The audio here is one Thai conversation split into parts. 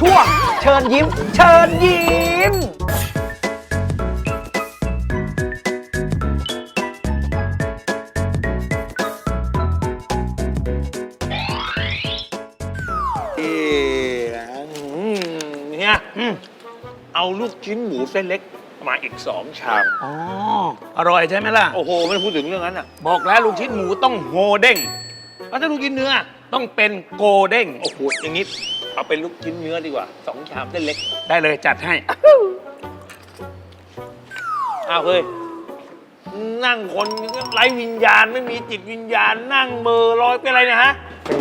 ช่วง เชิญยิ้ม เชิญยิ้มเนี่ยเอาลูกชิ้นหมูเส้นเล็กมาอีกสองชาม อ๋อ อร่อยใช่ไหมล่ะ โอ้โห ไม่ได้พูดถึงเรื่องนั้นอะ บอกแล้วลูกชิ้นหมูต้องโฮเด้งแล้วถ้าลูกชิ้นเนื้อต้องเป็นโกเด้งโอ้โห อย่างนี้ เอาเป็นลูกชิ้นเนื้อดีกว่าสองชามเส้นเล็ก ได้เลยจัดให้ อ้าวเฮ้ย นั่งคนไร้วิญญาณไม่มีจิตวิญญาณ นั่งเมอลอยเป็นอะไรเนะฮะ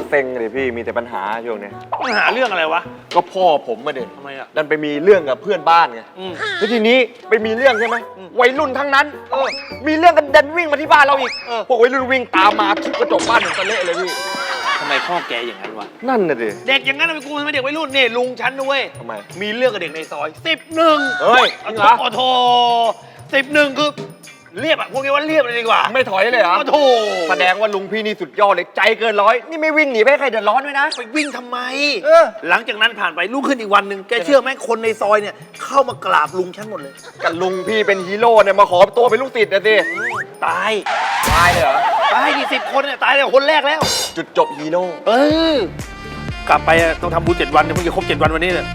เซ็งๆเลยพี่มีแต่ปัญหาช่วงเนี้ยปัญหาเรื่องอะไรวะ ก็พ่อผมมาเด็ดทำไมอะดันไปมีเรื่องกับเพื่อนบ้านไงอืม แล้วทีนี้ไปมีเรื่องใช่ไหมวัยรุ่นทั้งนั้นเออมีเรื่องกันดันวิ่งมาที่บ้านเราอีกเออพวกวัยรุ่นวิ่งตามมาทุบกระจกบ้านเหมือนตะเละเลยพี่ ทำไมพ่อแกอย่างนั้นวะ นั่นน่ะดิเด็กอย่างนั้นทำไมกูทำไมเด็กวัยรุ่นนี่ลุงฉันด้วยทำไม มีเรื่องกับเด็กในซอยสิบหนึ่งเฮ้ยจริงเหรอโอ้โถสิบหนึ่งคือเรียบอะพวกนี้ว่าเรียบเลยดีกว่าไม่ถอยเลยเหรอโอ้โถแสดงว่าลุงพี่นี่สุดยอดเลยใจเกินร้อย นี่ไม่วิ่งหนีไปให้ใครเดือดร้อนด้วยนะ ไปวิ่งทำไม เออ หลังจากนั้นผ่านไปลุกขึ้นอีกวันหนึ่งแกเชื่อไหมคนในซอยเนี่ย เข้ามากราบลุงฉันหมดเลย กับลุงพี่เป็นฮีโร่เนี่ยมาขอตัวเป็นลูกศิษย์นะสิตาย ตายเลยเหรอ ตายกี่สิบคนเนี่ยตายแต่คนแรกแล้ว จุดจบฮีโร่ เออ กลับไปอะต้องทำบุญเจ็ดวันเนี่ยเพิ่งจะครบเจ็ดวันวันนี้เนี่ย